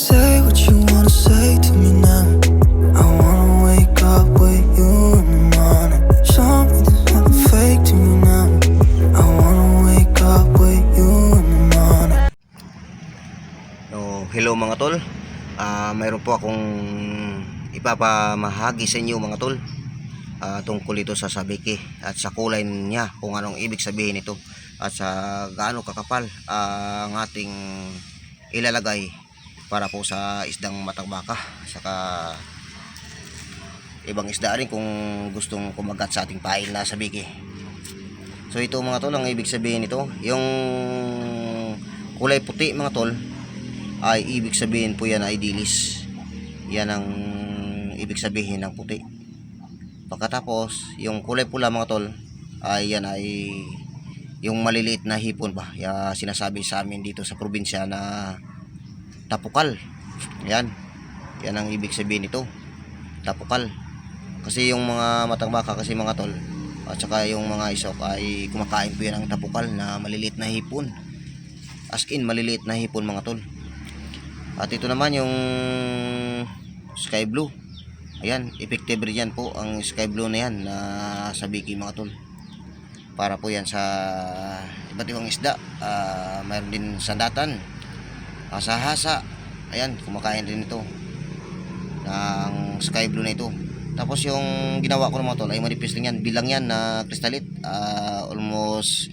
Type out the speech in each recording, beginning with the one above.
Say what you wanna say to me now. I wanna wake up with you in the morning. Show me there's to me now. I wanna wake up with you in the morning. No, hello mga tol. Uh, mayroon po akong ipapamahagi sa inyo mga tol uh, tungkol ito sa sabiki at sa kulay niya kung anong ibig sabihin ito at sa gaano kakapal uh, ang ating ilalagay para po sa isdang matang baka saka ibang isda rin kung gustong kumagat sa ating pain na sabiki. So ito mga tol ang ibig sabihin nito yung kulay puti mga tol ay ibig sabihin po yan ay dilis. Yan ang ibig sabihin ng puti. Pagkatapos yung kulay pula mga tol ay yan ay yung maliliit na hipon ba ya sinasabi sa amin dito sa probinsya na tapukal yan yan ang ibig sabihin nito. Tapukal kasi yung mga matang baka kasi mga tol at saka yung mga isok ay kumakain po yan ng tapukal na maliliit na hipon. As in maliliit na hipon mga tol. At ito naman yung sky blue. Ayan effective rin yan po ang sky blue na yan na sabiki mga tol. Para po yan sa iba't ibang isda. Ah, mayroon din sandatan hasa-hasa. Ayan kumakain rin ito. Ng sky blue na ito. Tapos yung ginawa ko mga tol ay manipis lang yan. Bilang yan na kristalit Ah, almost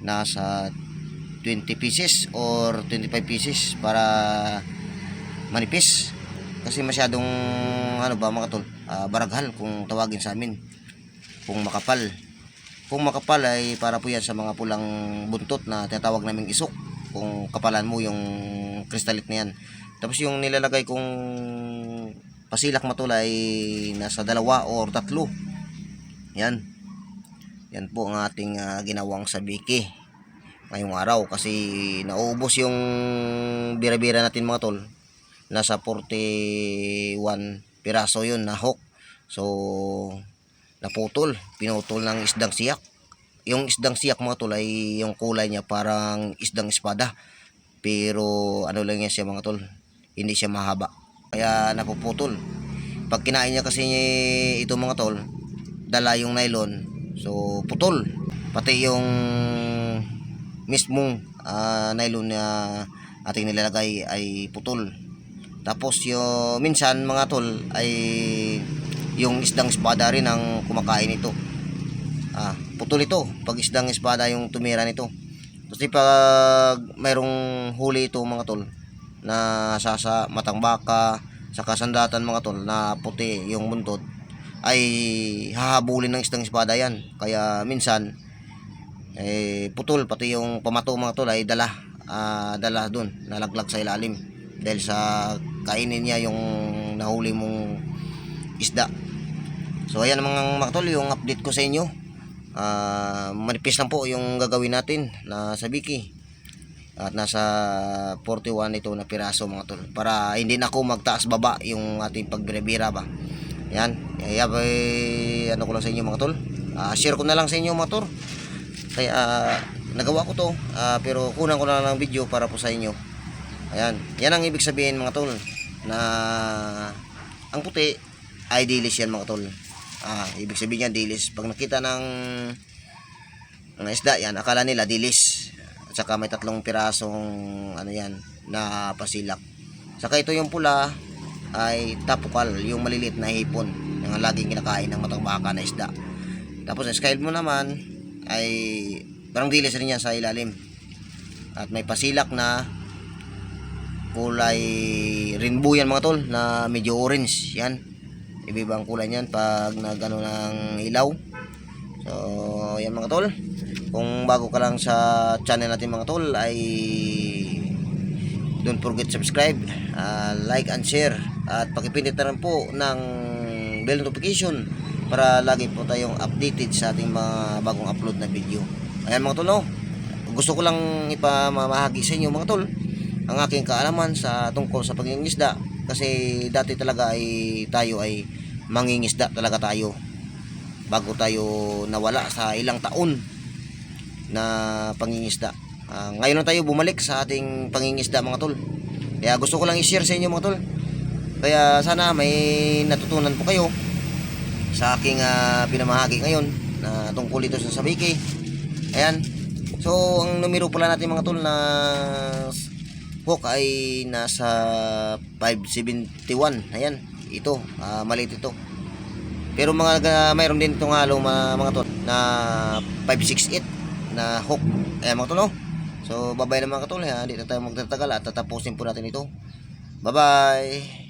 nasa 20 pieces or 25 pieces para manipis. Kasi masyadong ano ba mga tol ah, baraghal kung tawagin sa amin. Kung makapal. Kung makapal ay para po yan sa mga pulang buntot na tinatawag naming isok kung kapalan mo yung kristalit na yan. Tapos yung nilalagay kong pasilak matol ay nasa dalawa or tatlo. Yan. Yan po ang ating ah, ginawang sabiki ngayong araw kasi naubos yung bira-bira natin mga tol. Nasa 41 piraso yun na hook. So naputol. Pinutol ng isdang siyak yung isdang siyak mga tol ay yung kulay niya parang isdang espada. Pero ano lang yan siya mga tol hindi siya mahaba. Kaya napuputol. Pag kinain niya kasi ito mga tol dala yung nylon so putol. Pati yung mismong ah, nylon na ating nilalagay ay putol. Tapos yung minsan mga tol ay yung isdang espada rin ang kumakain ito. Ah, putol ito pag isdang espada yung tumira nito. Kasi pag mayroong huli ito mga tol na sasa matang baka sa kasandatan mga tol na puti yung buntot ay hahabulin ng isdang espada yan. Kaya minsan eh putol pati yung pamato mga tol ay dala ah, dala doon nalaglag sa ilalim dahil sa kainin niya yung nahuli mong isda so ayan mga mga tol yung update ko sa inyo Ah, manipis lang po yung gagawin natin na sabiki at nasa 41 ito na piraso mga tol. Para hindi na ako magtaas baba yung ating pagbira ba. Yan. Kaya eh, ano ko lang sa inyo mga tol? Ah, share ko na lang sa inyo mga tol. Kaya ah, nagawa ko to ah, pero kunan ko na lang ng video para po sa inyo. Ayan. Yan ang ibig sabihin mga tol na ang puti ay yan mga tol ah, ibig sabihin yan dilis. Pag nakita ng mga isda yan akala nila dilis. At saka may tatlong pirasong ano yan na pasilak. Saka ito yung pula ay tapukal yung maliliit na hipon yung laging kinakain ng matang na isda. Tapos ang scale mo naman ay parang dilis rin yan sa ilalim. At may pasilak na kulay rainbow yan mga tol na medyo orange yan ibibang kulay niyan pag nagano ng ilaw. So yan mga tol. Kung bago ka lang sa channel natin mga tol ay don't forget subscribe ah, like and share. At pakipindit na rin po ng bell notification para lagi po tayong updated sa ating mga bagong upload na video. Ayan mga tol no? Gusto ko lang ipamamahagi sa inyo mga tol ang aking kaalaman sa tungkol sa pangingisda kasi dati talaga ay tayo ay mangingisda talaga tayo. Bago tayo nawala sa ilang taon na pangingisda. Ah, ngayon na tayo bumalik sa ating pangingisda mga tol. Kaya gusto ko lang i-share sa inyo mga tol. Kaya sana may natutunan po kayo sa aking ah, pinamahagi ngayon na tungkol dito sa sabiki ayan. So ang numero pala natin mga tol na hook ay nasa 571. Ayan, ito, ah, maliit ito. Pero mga uh, mayroon din itong halo mga, mga tol na 568 na hook. Ayan mga tol? So, bye-bye na mga tol. Ha? Hindi na tayo magtatagal at tatapusin po natin ito. Bye-bye!